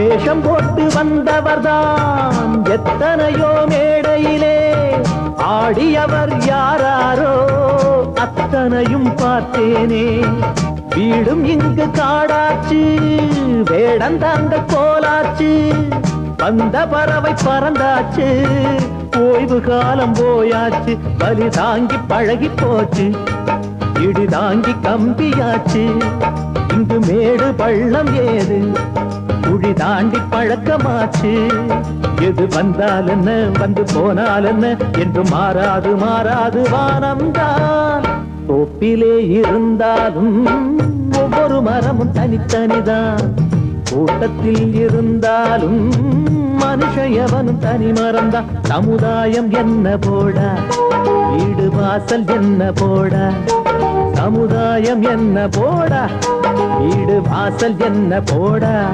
வேஷம் போட்டு வந்தவர்தான் எத்தனையோ மேடையிலே ஆடியவர் யாராரோ அத்தனையும் பார்த்தேனே. வீடும் இங்கு காடாச்சு வேடம் தாங்க கோலாச்சு வந்த பறவை பறந்தாச்சு ஓய்வு காலம் போயாச்சு பலி தாங்கி பழகி போச்சு இடி தாங்கி கம்பியாச்சு. இங்கு மேடு பள்ளம் ஏது? தாண்டி பழக்கமாச்சு. எது வந்தால் என்ன வந்து போனால் என்ன என்று மாறாது மாறாது வானம்தான். தோப்பிலே இருந்தாலும் ஒவ்வொரு மரமும் தனித்தனிதான். கூட்டத்தில் இருந்தாலும் மனுஷயவனும் தனி மறந்தான் சமுதாயம் என்ன போடா வீடு வாசல் என்ன போடா சமுதாயம் என்ன போடா வீடு வாசல் என்ன போடா